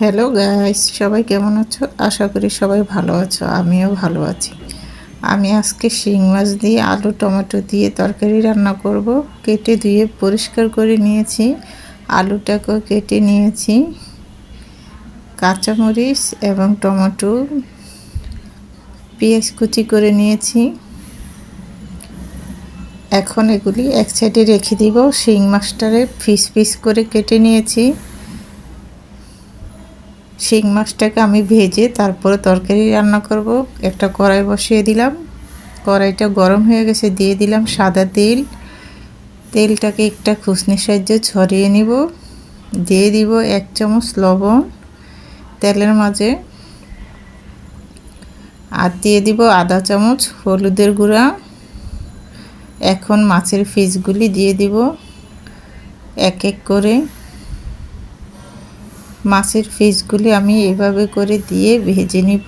Hello guys সবাই কেমন আছো? আশা করি সবাই ভালো আছো। আমিও ভালো আছি। আমি আজকে শিং মাছ দিয়ে আলু, টমেটো দিয়ে তরকারি রান্না করব। কেটে ধুয়ে পরিষ্কার করে নিয়েছি। আলুটাকেও কেটে নিয়েছি। কাঁচামরিচ এবং টমেটো পেঁয়াজ কুচি করে নিয়েছি। এখন এগুলি এক সাইডে রেখে দিব। শিং মাছটারে ফিস ফিস করে কেটে নিয়েছি। শিং মাছটাকে আমি ভেজে তারপরে তরকারি রান্না করব। একটা কড়াই বসিয়ে দিলাম। কড়াইটা গরম হয়ে গেছে, দিয়ে দিলাম সাদা তেল। তেলটাকে একটা খুসনির সাহায্যে ছড়িয়ে নিব। দিয়ে দিব এক চামচ লবণ তেলের মাঝে। আর দিয়ে দিব আধা চামচ হলুদের গুঁড়া। এখন মাছের ফিসগুলি দিয়ে দিব। এক এক করে মাছের ফিসগুলি আমি এভাবে করে দিয়ে ভেজে নিব।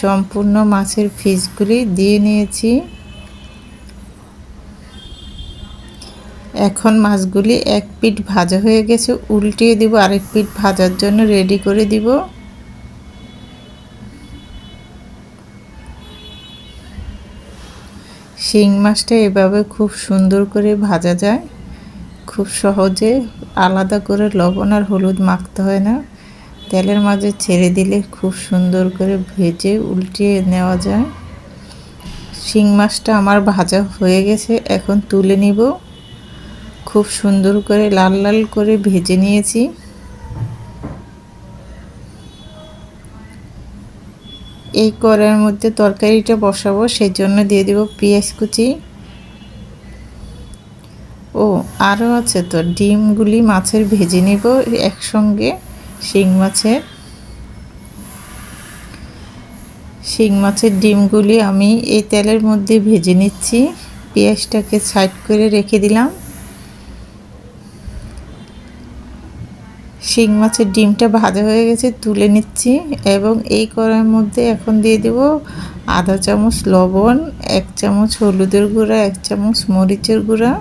সম্পূর্ণ মাছের ফিসগুলি দিয়ে নিয়েছি। এখন মাছগুলি এক পিঠ ভাজা হয়ে গেছে, উল্টিয়ে দিব, আরেক পিঠ ভাজার জন্য রেডি করে দিব। শিং মাছটা এভাবে খুব সুন্দর করে ভাজা যায়, খুব সহজে আলাদা করে লবণ আর হলুদ মাখতে হয় না। তেলের মাঝে ছেড়ে দিলে খুব সুন্দর করে ভেজে উল্টিয়ে নেওয়া যায়। শিং মাছটা আমার ভাজা হয়ে গেছে, এখন তুলে নিব। খুব সুন্দর করে লাল লাল করে ভেজে নিয়েছি। এই কড়াইয়ের মধ্যে তরকারিটা বসাবো সেই জন্য দিয়ে দেব পেঁয়াজ কুচি। ও আরও আছে তো। ডিমগুলি মাছের ভেজে নিব, একসঙ্গে শিং মাছের। শিং মাছের ডিমগুলি আমি এই তেলের মধ্যে ভেজে নিচ্ছি। পেঁয়াজটাকে সাইড করে রেখে দিলাম। শিং মাছের ডিমটা ভাজা হয়ে গেছে, তুলে নিচ্ছি এবং এই কড়াইয়ের মধ্যে এখন দিয়ে দেব আধা চামচ লবণ, এক চামচ হলুদের গুঁড়া, এক চামচ মরিচের গুঁড়া।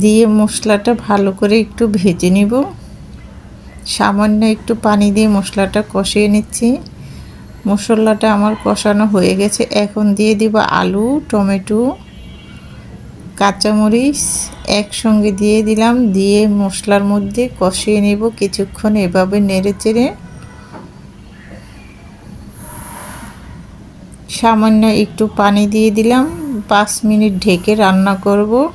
দিয়ে মশলাটা ভালো করে একটু ভেজে নিব। সামান্য একটু পানি দিয়ে মশলাটা কষিয়ে নিচ্ছি। মশলাটা আমার কষানো হয়ে গেছে। এখন দিয়ে দিব আলু, টমেটো, কাঁচামরিচ একসঙ্গে দিয়ে দিলাম। দিয়ে মশলার মধ্যে কষিয়ে নেব কিছুক্ষণ এভাবে নেড়ে চেড়ে। সামান্য একটু পানি দিয়ে দিলাম। পাঁচ মিনিট ঢেকে রান্না করব।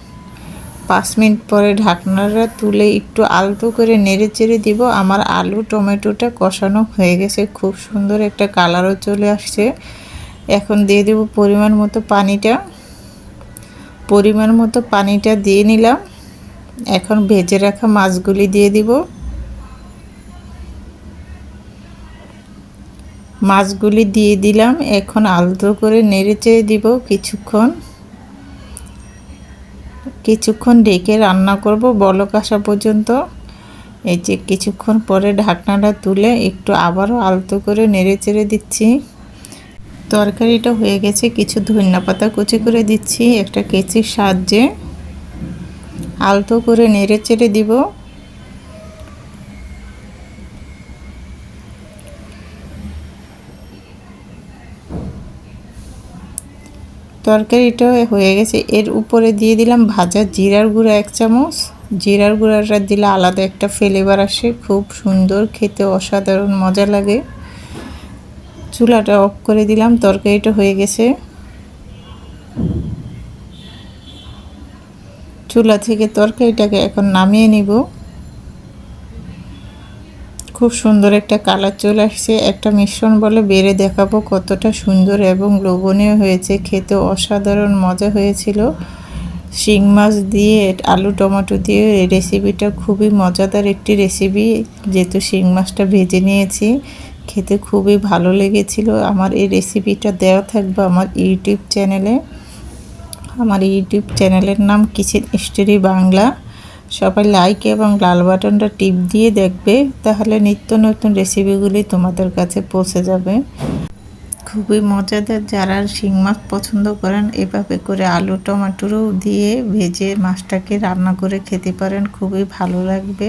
পাঁচ মিনিট পরে ঢাকনাটা তুলে একটু আলতো করে নেড়ে চেড়ে দিব। আমার আলু, টমেটোটা কষানো হয়ে গেছে। খুব সুন্দর একটা কালারও চলে আসছে। এখন দিয়ে দেব পরিমাণ মতো পানিটা। পরিমাণ মতো পানিটা দিয়ে নিলাম। এখন ভেজে রাখা মাছগুলি দিয়ে দিব। মাছগুলি দিয়ে দিলাম। এখন আলতো করে নেড়ে চেড়ে দিব কিছুক্ষণ। কিছুক্ষণ ঢেকে রান্না করব। বলক আসা পর্যন্ত এই যে কিছুক্ষণ পরে ঢাকনাটা তুলে একটু আবারও আলতো করে নেড়ে চেড়ে দিচ্ছি। তরকারিটা হয়ে গেছে, কিছু ধনিয়া পাতা কুচি করে দিচ্ছি, একটা কেচির সাহায্যে আলতো করে নেড়ে চেড়ে দিব। তরকারিটা হয়ে গেছে। এর উপরে দিয়ে দিলাম ভাজা জিরার গুঁড়া এক চামচ। জিরার গুঁড়াটা দিলে আলাদা একটা ফ্লেভার আসে, খুব সুন্দর, খেতে অসাধারণ মজা লাগে। চুলাটা অফ করে দিলাম, তরকারিটা হয়ে গেছে। চুলা থেকে তরকারিটাকে এখন নামিয়ে নিব। খুব সুন্দর একটা কালার চলে আসছে। একটা মিশ্রণ বলে বেড়ে দেখাবো কতটা সুন্দর এবং লোভনীয় হয়েছে। খেতে অসাধারণ মজা হয়েছিল। শিং মাছ দিয়ে, আলু, টমেটো দিয়ে এই রেসিপিটা খুবই মজাদার একটি রেসিপি যেহেতু শিং মাছটা ভেজে নিয়েছি, খেতে খুবই ভালো লেগেছিল। আমার এই রেসিপিটা দেওয়া থাকবে আমার ইউটিউব চ্যানেলে। আমার ইউটিউব চ্যানেলের নাম কিচেন স্টোরি বাংলা। সবাই লাইক এবং লাল বাটনটা টিপ দিয়ে দেখবে, তাহলে নিত্য নতুন রেসিপিগুলি তোমাদের কাছে পৌঁছে যাবে। খুবই মজাদার, যারা শিং মাছ পছন্দ করেন, এভাবে করে আলু টমাটোরও দিয়ে ভেজে মাছটাকে রান্না করে খেতে পারেন, খুবই ভালো লাগবে।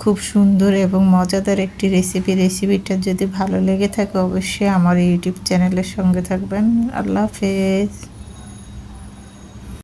খুব সুন্দর এবং মজাদার একটি রেসিপি রেসিপিটা যদি ভালো লেগে থাকে, অবশ্যই আমার ইউটিউব চ্যানেলের সঙ্গে থাকবেন। আল্লাহ হাফেজ।